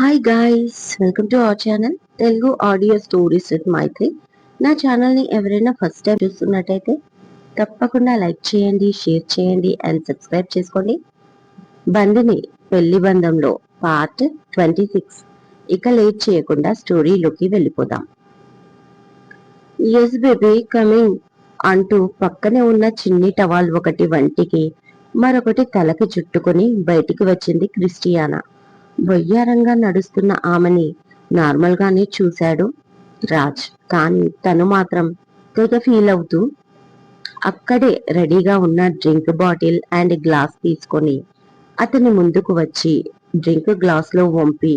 Hi guys welcome to our channel Telugu audio stories with Maitri నా ఛానల్ని ఎవరైనా first time చూస్తున్నట్టయితే తప్పకుండా లైక్ చేయండి షేర్ చేయండి అండ్ సబ్స్క్రైబ్ చేసుకోండి. బండిని పెళ్ళి బంధంలో పార్ట్ ట్వంటీ సిక్స్ ఇక లేట్ చేయకుండా స్టోరీలోకి వెళ్ళిపోదాం. ఎస్ బేబీ కమింగ్ అంటూ పక్కనే ఉన్న చిన్ని టవాల్ ఒకటి వంటికి మరొకటి తలకి చుట్టుకొని బయటికి వచ్చింది క్రిస్టియానా. వయ్యారంగా నడుస్తున్న ఆమెని నార్మల్ గానే చూశాడు రాజ్. కానీ తను మాత్రం తెగ ఫీల్ అవుతూ అక్కడే రెడీగా ఉన్న డ్రింక్ బాటిల్ అండ్ గ్లాస్ తీసుకొని అతని ముందుకు వచ్చి డ్రింక్ గ్లాస్లో వంపి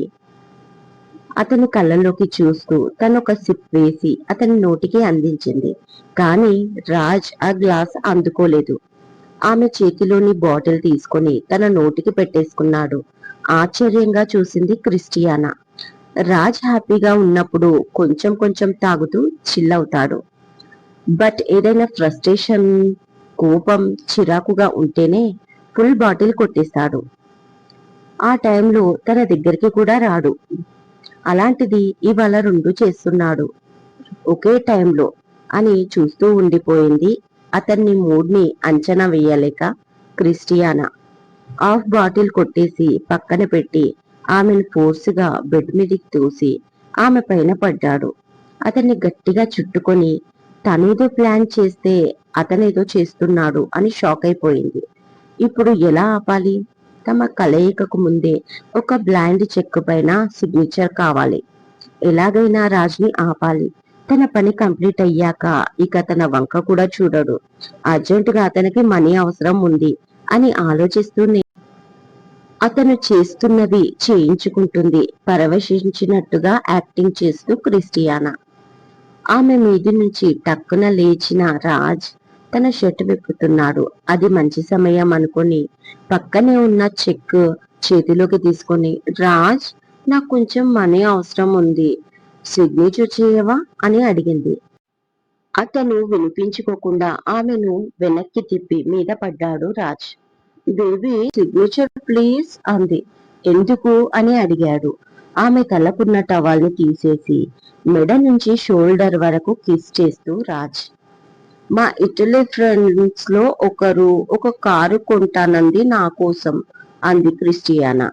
అతని కళ్ళలోకి చూస్తూ తను ఒక సిప్ వేసి అతని నోటికి అందించింది. కానీ రాజ్ ఆ గ్లాస్ అందుకోలేదు. ఆమె చేతిలోని బాటిల్ తీసుకొని తన నోటికి పెట్టేసుకున్నాడు. ఆశ్చర్యంగా చూసింది క్రిస్టియానా. రాజ్ హ్యాపీగా ఉన్నప్పుడు కొంచెం కొంచెం తాగుతూ చిల్ అవుతాడు బట్ ఏదైనా ఫ్రస్ట్రేషన్ కోపం చిరాకుగా ఉంటేనే ఫుల్ బాటిల్ కొట్టేస్తాడు. ఆ టైంలో తన దగ్గరికి కూడా రాడు. అలాంటిది ఇవాళ రెండు చేస్తున్నాడు. ఒకే టైంలో అని చూస్తూ ఉండిపోయింది అతన్ని మూడ్ని అంచనా వేయలేక క్రిస్టియానా. హాఫ్ బాటిల్ కొట్టేసి పక్కన పెట్టి ఆమెను ఫోర్స్గా బెడ్ మీదకి తోసి ఆమె పైన పడ్డాడు. అతన్ని గట్టిగా చుట్టుకొని తనేదో ప్లాన్ చేస్తే అతనేదో చేస్తున్నాడు అని షాక్ అయిపోయింది. ఇప్పుడు ఎలా ఆపాలి? తమ కలయికకు ముందే ఒక బ్లాండ్ చెక్ పైన సిగ్నేచర్ కావాలి. ఎలాగైనా రాజ్ని ఆపాలి. తన పని కంప్లీట్ అయ్యాక ఇక తన వంక కూడా చూడడు. అర్జెంటుగా అతనికి మనీ అవసరం ఉంది. అని ఆలోచిస్తూనే అతను చేస్తున్నవి చేయించుకుంటుంది. పరవశించినట్టుగా యాక్టింగ్ చేస్తూ క్రిస్టియానా. ఆమె మీది నుంచి టక్కున లేచిన రాజ్ తన షర్ట్ విప్పుతున్నాడు. అది మంచి సమయం అనుకుని పక్కనే ఉన్న చెక్ చేతిలోకి తీసుకొని రాజ్ నాకు కొంచెం మనీ అవసరం ఉంది. సిగ్నేచర్ చేయవా? అని అడిగింది. అతను వినిపించుకోకుండా ఆమెను వెనక్కి తిప్పి మీద పడ్డాడు రాజ్. బేబీ సిగ్నేచర్ ప్లీజ్ అంది. ఎందుకు? అని అడిగాడు. ఆమె తలకున్న టవాల్ని తీసేసి మెడ నుంచి షోల్డర్ వరకు కిస్ చేస్తూ రాజ్. మా ఇటలీ ఫ్రెండ్స్లో ఒకరు ఒక కారు కొంటానంది నా కోసం అంది క్రిస్టియానా.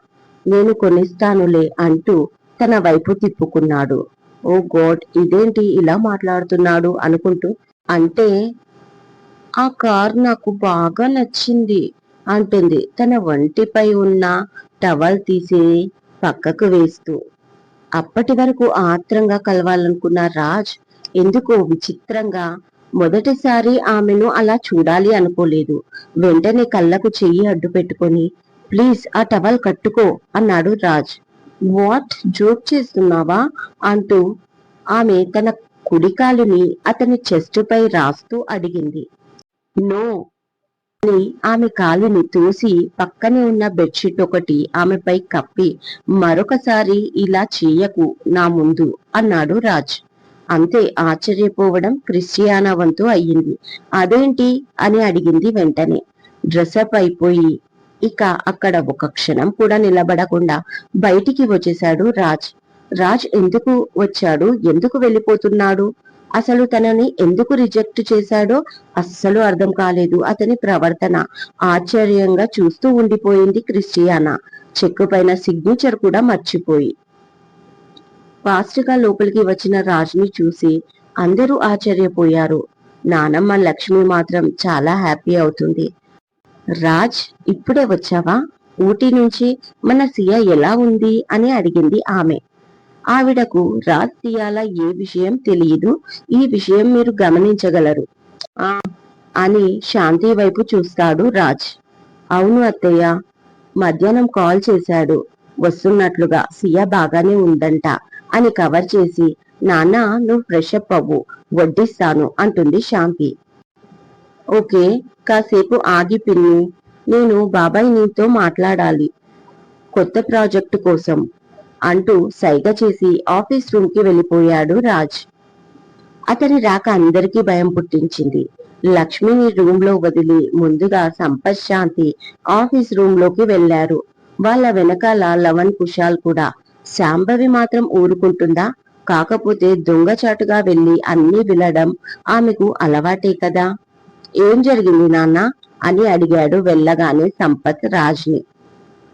నేను కొనిస్తానులే అంటూ తన వైపు తిప్పుకున్నాడు. ఓ గాడ్ ఇదేంటి ఇలా మాట్లాడుతున్నాడు అనుకుంటూ అంటే ఆ కార్ నాకు బాగా నచ్చింది అంటుంది. తన ఒంటిపై ఉన్న టవల్ తీసి పక్కకు వేస్తూ అప్పటి వరకు ఆత్రంగా కలవాలనుకున్న రాజ్ ఎందుకో విచిత్రంగా మొదటిసారి ఆమెను అలా చూడాలి అనుకోలేదు. వెంటనే కళ్ళకు చెయ్యి అడ్డు పెట్టుకొని ప్లీజ్ ఆ టవల్ కట్టుకో అన్నాడు రాజ్. వాట్? జోక్ చేస్తున్నావా? అంటూ ఆమె తన కుడికాలుని అతని చెస్ట్ పై రాస్తూ అడిగింది. నో అని ఆమె కాలిని తోసి పక్కనే ఉన్న బెడ్షీట్ ఒకటి ఆమెపై కప్పి మరొకసారి ఇలా చేయకు నా ముందు అన్నాడు రాజ్. అంతే ఆశ్చర్యపోవడం క్రిస్టియానా వంతు అయ్యింది. అదేంటి? అని అడిగింది వెంటనే. డ్రెస్అప్ అయిపోయి ఇక అక్కడ ఒక క్షణం కూడా నిలబడకుండా బయటికి వచ్చేశాడు రాజ్. రాజ్ ఎందుకు వచ్చాడు? ఎందుకు వెళ్ళిపోతున్నాడు? అసలు తనని ఎందుకు రిజెక్ట్ చేశాడో అస్సలు అర్థం కాలేదు. అతని ప్రవర్తన ఆశ్చర్యంగా చూస్తూ ఉండిపోయింది క్రిస్టియానా. చెక్కు పైన సిగ్నేచర్ కూడా మర్చిపోయి. ఫాస్ట్గా లోపలికి వచ్చిన రాజుని చూసి అందరూ ఆశ్చర్యపోయారు. నానమ్మ లక్ష్మి మాత్రం చాలా హ్యాపీ అవుతుంది. రాజ్ ఇప్పుడే వచ్చావా? ఊటీ నుంచి మన సియ ఎలా ఉంది? అని అడిగింది ఆమె. ఆవిడకు రాజ్ సియాల ఏ విషయం తెలియదు. ఈ విషయం మీరు గమనించగలరు. ఆ అని శాంతి వైపు చూస్తాడు రాజ్. అవును అత్తయ్య మధ్యాహ్నం కాల్ చేశాడు. వస్తున్నట్లుగా సియా బాగానే ఉందంట అని కవర్ చేసి నాన్న నువ్వు ఫ్రెష్ అప్ అవ్వు వడ్డిస్తాను అంటుంది శాంతి. ఓకే కాసేపు ఆగి పిన్ని. నేను బాబాయ్ నీతో మాట్లాడాలి. కొత్త ప్రాజెక్టు కోసం. అంటూ సైగ చేసి ఆఫీస్ రూమ్కి వెళ్ళిపోయాడు రాజ్. అతని రాక అందరికీ భయం పుట్టించింది. లక్ష్మిని రూమ్లో వదిలి ముందుగా సంపత్ శాంతి ఆఫీస్ రూమ్లోకి వెళ్ళారు వాళ్ళ వెనకాల లవన్ కుషాల్ కూడా. శాంభవి మాత్రం ఊరుకుంటుందా? కాకపోతే దొంగచాటుగా వెళ్ళి అన్ని వినడం ఆమెకు అలవాటే కదా? ఏం జరిగింది నాన్న? అని అడిగాడు వెళ్ళగానే సంపత్ రాజ్ని.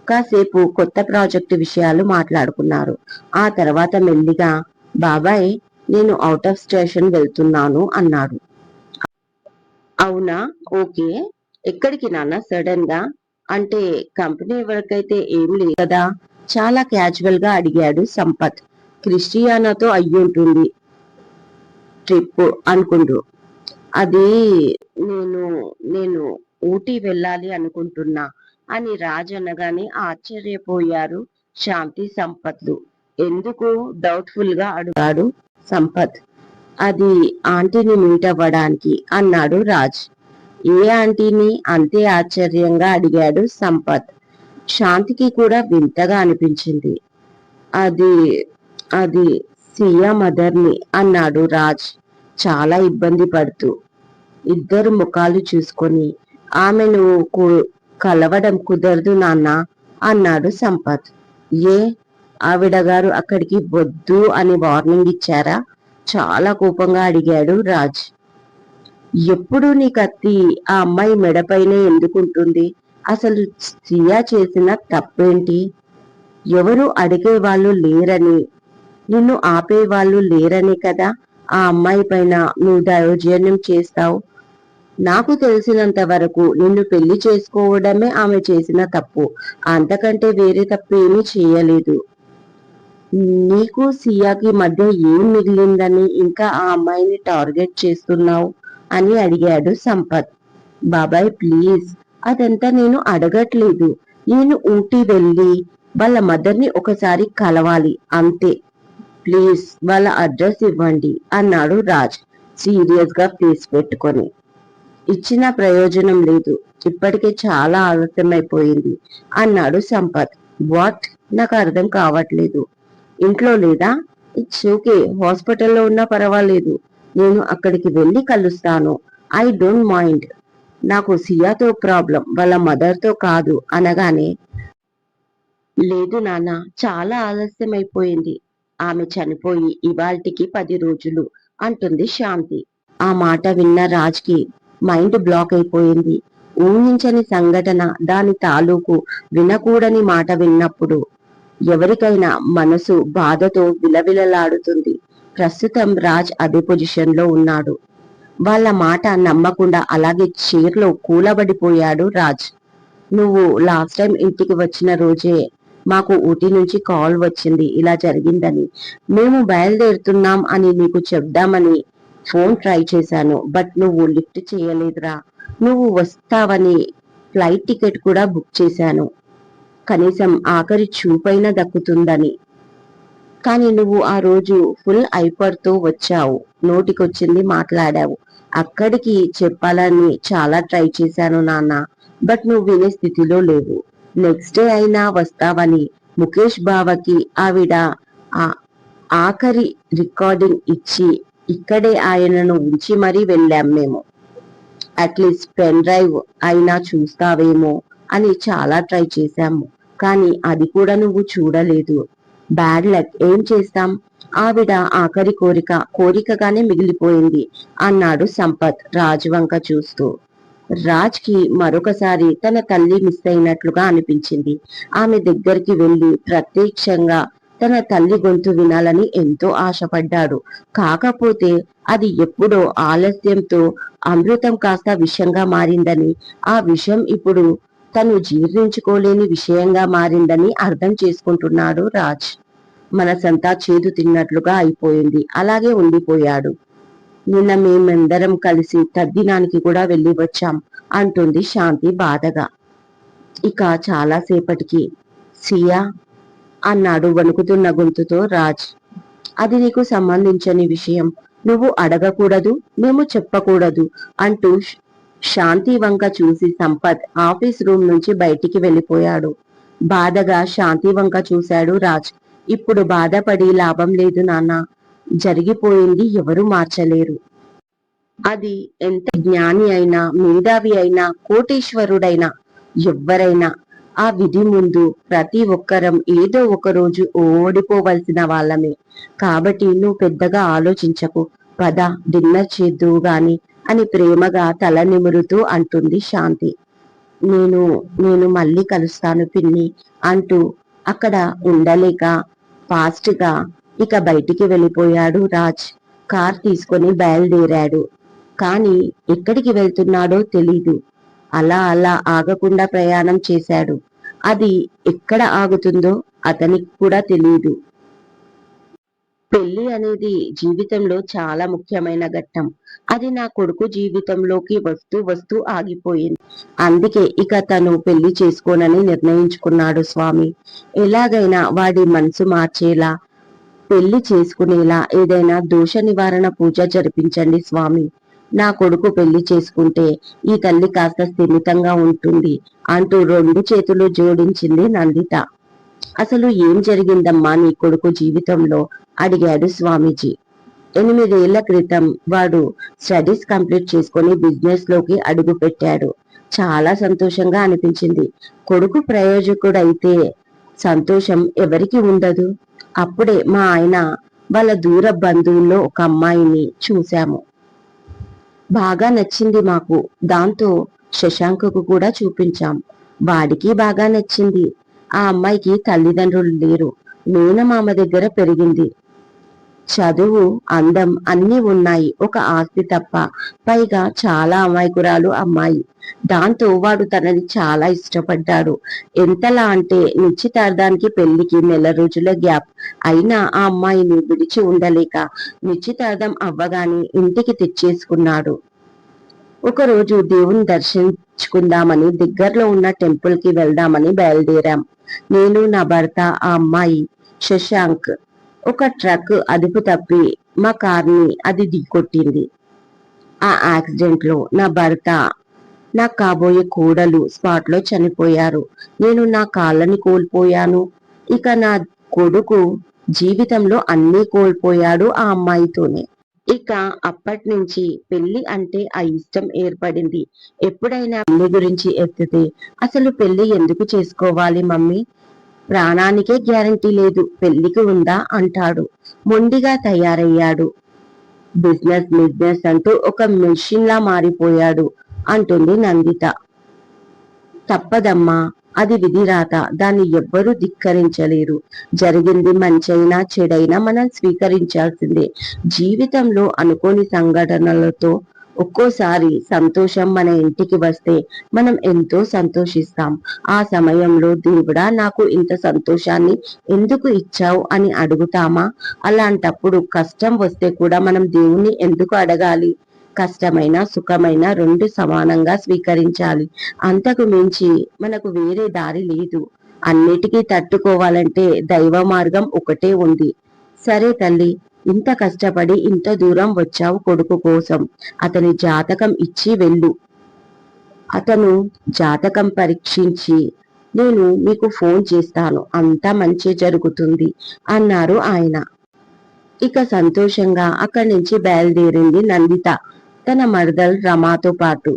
కాసేపు కొత్త ప్రాజెక్టు విషయాలు మాట్లాడుకున్నారు. ఆ తర్వాత మెల్లిగా బాబాయ్ నేను అవుట్ ఆఫ్ స్టేషన్ వెళ్తున్నాను అన్నాడు. అవునా? ఓకే. ఎక్కడికి నాన్న? సడన్గా అంటే కంపెనీ ఎవరికైతే ఏం లేదు కదా? చాలా క్యాజువల్గా అడిగాడు సంపత్. క్రిస్టియానాతో అయ్యుంటుంది ట్రిప్ అనుకుంటూ. అది నేను నేను ఊటీ వెళ్ళాలి అనుకుంటున్నా. అని రాజ్ అనగానే ఆశ్చర్యపోయారు శాంతి సంపత్లు. ఎందుకు? డౌట్ఫుల్గా అడిగాడు సంపత్. అది ఆంటీని మీట్ అవ్వడానికి అన్నాడు రాజ్. ఏ ఆంటీని? అంతే ఆశ్చర్యంగా అడిగాడు సంపత్. శాంతికి కూడా వింతగా అనిపించింది. అది అది సియా మదర్ని అన్నాడు రాజ్. చాలా ఇబ్బంది పడుతూ. ఇద్దరు ముఖాలు చూసుకొని ఆమెను కలవడం కుదరదు నాన్న అన్నాడు సంపత్. ఏ? ఆవిడగారు అక్కడికి వద్దు అని వార్నింగ్ ఇచ్చారా? చాలా కోపంగా అడిగాడు రాజ్. ఎప్పుడు నీ కత్తి ఆ అమ్మాయి మెడపైనే ఎందుకుంటుంది? అసలు సియా చేసిన తప్పేంటి? ఎవరు అడిగే వాళ్ళు లేరని నిన్ను ఆపే వాళ్ళు లేరని కదా ఆ అమ్మాయి పైన నువ్వు దయోజన్యం చేస్తావు? నాకు తెలిసినంత వరకు నిన్ను పెళ్ళి చేసుకోవడమే ఆమె చేసిన తప్పు. అంతకంటే వేరే తప్పు ఏమీ చేయలేదు. నీకు సియాకి మధ్య ఏం మిగిలిందని ఇంకా ఆ అమ్మాయిని టార్గెట్ చేస్తున్నావు అని అడిగాడు సంపత్. బాబాయ్ ప్లీజ్ అదంతా నేను అడగట్లేదు. నేను ఊటీ వెళ్ళి వాళ్ళ మదర్ని ఒకసారి కలవాలి అంతే. ప్లీజ్ వాళ్ళ అడ్రస్ ఇవ్వండి అన్నాడు రాజ్ సీరియస్గా ఫేస్ పెట్టుకొని. ఇచ్చిన ప్రయోజనం లేదు. ఇప్పటికే చాలా ఆలస్యమైపోయింది అన్నాడు సంపత్. వాట్? నాకు అర్థం కావట్లేదు. ఇంట్లో లేదా? It's okay. హాస్పిటల్లో ఉన్నా పర్వాలేదు. నేను అక్కడికి వెళ్ళి కలుస్తాను. I don't mind. నాకు సియాతో ప్రాబ్లం వాళ్ళ మదర్తో కాదు అనగానే. లేదు నాన్న చాలా ఆలస్యం అయిపోయింది ఆమె చనిపోయి ఇవాల్టికి పది రోజులు అంటుంది శాంతి. ఆ మాట విన్న రాజ్కి మైండ్ బ్లాక్ అయిపోయింది. ఊహించని సంఘటన దాని తాలూకు వినకూడని మాట విన్నప్పుడు ఎవరికైనా మనసు బాధతో విలవిలలాడుతుంది. ప్రస్తుతం రాజ్ అదే పొజిషన్లో ఉన్నాడు. వాళ్ళ మాట నమ్మకుండా అలాగే చీర్లో కూలబడిపోయాడు రాజ్. నువ్వు లాస్ట్ టైం ఇంటికి వచ్చిన రోజే మాకు ఊటీ నుంచి కాల్ వచ్చింది ఇలా జరిగిందని. మేము బయలుదేరుతున్నాం అని నీకు చెప్దామని ఫోన్ ట్రై చేశాను బట్ నువ్వు లిఫ్ట్ చేయలేదురా. నువ్వు వస్తావని ఫ్లైట్ టికెట్ కూడా బుక్ చేశాను. కనీసం ఆఖరి చూపైనా దక్కుతుందని. కానీ నువ్వు ఆ రోజు ఫుల్ ఐపర్తో వచ్చావు. నోటికొచ్చింది మాట్లాడావు. అక్కడికి చెప్పాలని చాలా ట్రై చేశాను నాన్న బట్ నువ్వు వినే స్థితిలో లేవు. నెక్స్ట్ డే అయినా వస్తావని ముఖేష్ బావకి ఆవిడ ఆ ఆఖరి రికార్డింగ్ ఇచ్చి ఇక్కడే ఆయనను ఉంచి మరీ వెళ్ళాం మేము. అట్లీస్ట్ పెన్ డ్రైవ్ అయినా చూస్తావేమో అని చాలా ట్రై చేశాము. కానీ అది కూడా నువ్వు చూడలేదు. బ్యాడ్ లక్ ఏం చేస్తాం? ఆవిడ ఆఖరి కోరిక కోరికగానే మిగిలిపోయింది అన్నాడు సంపత్ రాజ్ వంక చూస్తూ. రాజ్కి మరొకసారి తన తల్లి మిస్ అయినట్లుగా అనిపించింది. ఆమె దగ్గరికి వెళ్ళి ప్రత్యక్షంగా తన తల్లి గొంతు వినాలని ఎంతో ఆశపడ్డాడు. కాకపోతే అది ఎప్పుడో ఆలస్యంతో అమృతం కాస్త విషంగా మారిందని ఆ విషయం ఇప్పుడు తను జీర్ణించుకోలేని విషయంగా మారిందని అర్థం చేసుకుంటున్నాడు రాజ్. మనసంతా చేదు తిన్నట్లుగా అయిపోయింది. అలాగే ఉండిపోయాడు. నిన్న మేమందరం కలిసి తద్దినానికి కూడా వెళ్ళి వచ్చాం అంటుంది శాంతి బాధగా. ఇక చాలా సేపటికి సియా అన్నాడు వణుకుతున్న గొంతుతో రాజ్. అది నీకు సంబంధించని విషయం. నువ్వు అడగకూడదు మేము చెప్పకూడదు అంటూ శాంతి వంక చూసి సంపత్ ఆఫీస్ రూమ్ నుంచి బయటికి వెళ్ళిపోయాడు. బాధగా శాంతి వంక చూశాడు రాజ్. ఇప్పుడు బాధపడి లాభం లేదు నాన్న. జరిగిపోయింది ఎవరు మార్చలేరు. అది ఎంత జ్ఞాని అయినా మేధావి అయినా కోటీశ్వరుడైనా ఎవ్వరైనా ఆ విధి ముందు ప్రతి ఒక్కరం ఏదో ఒక రోజు ఓడిపోవలసిన వాళ్ళమే. కాబట్టి నువ్వు పెద్దగా ఆలోచించకు. పద డిన్నర్ చేద్దువు గాని అని ప్రేమగా తల నిమురుతూ అంటుంది శాంతి. నేను నేను మళ్ళీ కలుస్తాను పిన్ని అంటూ అక్కడ ఉండలేక ఫాస్ట్గా ఇక బయటికి వెళ్ళిపోయాడు రాజ్. కార్ తీసుకొని బయలుదేరాడు. కానీ ఎక్కడికి వెళ్తున్నాడో తెలీదు. అలా అలా ఆగకుండా ప్రయాణం చేశాడు. అది ఎక్కడ ఆగుతుందో అతనికి కూడా తెలియదు పెళ్ళి అనేది జీవితంలో చాలా ముఖ్యమైన ఘట్టం. అది నా కొడుకు జీవితంలోకి వస్తూ వస్తూ ఆగిపోయింది. అందుకే ఇక తను పెళ్ళి చేసుకోనని నిర్ణయించుకున్నాడు స్వామి. ఎలాగైనా వాడి మనసు మార్చేలా పెళ్ళి చేసుకునేలా ఏదైనా దోష నివారణ పూజ జరిపించండి స్వామి. నా కొడుకు పెళ్ళి చేసుకుంటే ఈ తల్లి కాస్త స్థిమితంగా ఉంటుంది అంటూ రెండు చేతులు జోడించింది నందిత. అసలు ఏం జరిగిందమ్మా నీ కొడుకు జీవితంలో? అడిగాడు స్వామీజీ. ఎనిమిదేళ్ళ క్రితం వాడు స్టడీస్ కంప్లీట్ చేసుకుని బిజినెస్లోకి అడుగు పెట్టాడు. చాలా సంతోషంగా అనిపించింది. కొడుకు ప్రయోజకుడైతే సంతోషం ఎవరికి ఉండదు? అప్పుడే మా ఆయన వాళ్ళ దూర బంధువుల్లో ఒక అమ్మాయిని చూశాము. బాగా నచ్చింది మాకు. దాంతో శశాంకకు కూడా చూపించాం. వాడికి బాగా నచ్చింది. ఆ అమ్మాయికి తల్లిదండ్రులు లేరు. మేనమామ దగ్గర పెరిగింది. చదువు అందం అన్ని ఉన్నాయి. ఒక ఆస్తి తప్ప. పైగా చాలా అమాయకురాలు అమ్మాయి. దాంతో వాడు తనని చాలా ఇష్టపడ్డాడు. ఎంతలా అంటే నిశ్చితార్థానికి పెళ్ళికి నెల రోజుల గ్యాప్. అయినా ఆ అమ్మాయిని విడిచి ఉండలేక నిశ్చితార్థం అవ్వగానే ఇంటికి తెచ్చేసుకున్నాడు. ఒకరోజు దేవుని దర్శించుకుందామని దగ్గరలో ఉన్న టెంపుల్కి వెళ్దామని బయలుదేరాం. నేను నా భర్త ఆ అమ్మాయి శశాంక్ ఒక ట్రక్ అదుపు తప్పి మా కార్ని అది ఢీకొట్టింది ఆ యాక్సిడెంట్లో నా భర్త నా కాబోయే కోడలు స్పాట్లో చనిపోయారు. నేను నా కాళ్ళని కోల్పోయాను. ఇక నా కొడుకు జీవితంలో అన్నీ కోల్పోయాడు ఆ అమ్మాయితోనే. ఇక అప్పటి నుంచి పెళ్ళి అంటే ఆ ఇష్టం ఏర్పడింది. ఎప్పుడైనా పెళ్ళి గురించి ఎత్తితే అసలు పెళ్ళి ఎందుకు చేసుకోవాలి మమ్మీ? ప్రాణానికే గ్యారంటీ లేదు. పెళ్ళికి ఉందా? అంటాడు. మొండిగా తయారయ్యాడు. బిజినెస్ బిజినెస్ అంటూ ఒక మెషిన్ లా మారిపోయాడు అంటుంది నందిత. తప్పదమ్మా అది విధిరాత. దాన్ని ఎవ్వరూ ధిక్కరించలేరు. జరిగింది మంచైనా చెడైనా మనం స్వీకరించాల్సిందే. జీవితంలో అనుకోని సంఘటనలతో ఒక్కోసారి సంతోషం మన ఇంటికి వస్తే మనం ఎంతో సంతోషిస్తాం. ఆ సమయంలో దేవుడా నాకు ఇంత సంతోషాన్ని ఎందుకు ఇచ్చావు అని అడుగుతామా? అలాంటప్పుడు కష్టం వస్తే కూడా మనం దేవుణ్ణి ఎందుకు అడగాలి? కష్టమైన సుఖమైన రెండు సమానంగా స్వీకరించాలి. అంతకు మించి మనకు వేరే దారి లేదు. అన్నిటికీ తట్టుకోవాలంటే దైవ మార్గం ఒకటే ఉంది. సరే తల్లి ఇంత కష్టపడి ఇంత దూరం వచ్చావు కొడుకు కోసం. అతని జాతకం ఇచ్చి వెళ్ళు. అతను జాతకం పరీక్షించి నేను మీకు ఫోన్ చేస్తాను అంతా మంచి జరుగుతుంది అన్నారు ఆయన. ఇక సంతోషంగా అక్కడి నుంచి బయలుదేరింది నందిత. తన మరదల్ రమాతో పాటు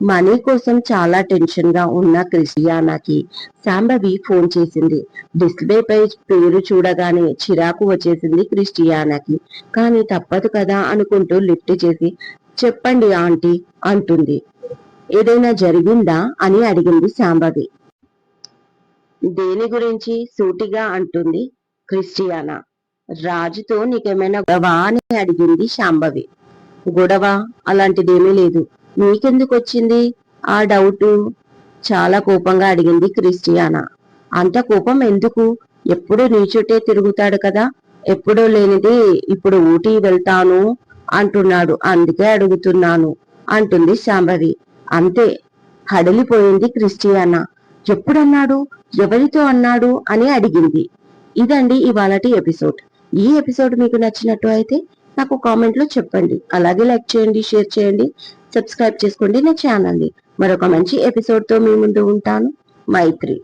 మనీ కోసం చాలా టెన్షన్గా ఉన్న క్రిస్టియానాకి శాంభవి ఫోన్ చేసింది. డిస్ప్లే పై పేరు చూడగానే చిరాకు వచ్చేసింది క్రిస్టియానాకి. కానీ తప్పదు కదా అనుకుంటూ లిఫ్ట్ చేసి చెప్పండి ఆంటీ అంటుంది. ఏదైనా జరిగిందా? అని అడిగింది శాంభవి. దేని గురించి? సూటిగా అంటుంది క్రిస్టియానా. రాజుతో నీకేమైనా గొడవ? అని అడిగింది శాంభవి. గొడవ? అలాంటిదేమీ లేదు. నీకెందుకు వచ్చింది ఆ డౌటు. చాలా కోపంగా అడిగింది క్రిస్టియానా. అంత కోపం ఎందుకు? ఎప్పుడు నీ చుట్టే తిరుగుతాడు కదా. ఎప్పుడూ లేనిది ఇప్పుడు ఊటీ వెళ్తాను అంటున్నాడు. అందుకే అడుగుతున్నాను అంటుంది శాంభవి అంతే. హడలిపోయింది క్రిస్టియానా. ఎప్పుడన్నాడు? ఎవరితో అన్నాడు అని అడిగింది. ఇదండి ఇవాళటి ఎపిసోడ్. ఈ ఎపిసోడ్ మీకు నచ్చినట్టు అయితే నాకు కామెంట్లో చెప్పండి. అలాగే లైక్ చేయండి షేర్ చేయండి. సబ్స్క్రైబ్ చేసుకోండి నా ఛానల్ని. మరొక మంచి ఎపిసోడ్తో మీ ముందు ఉంటాను. మైత్రి.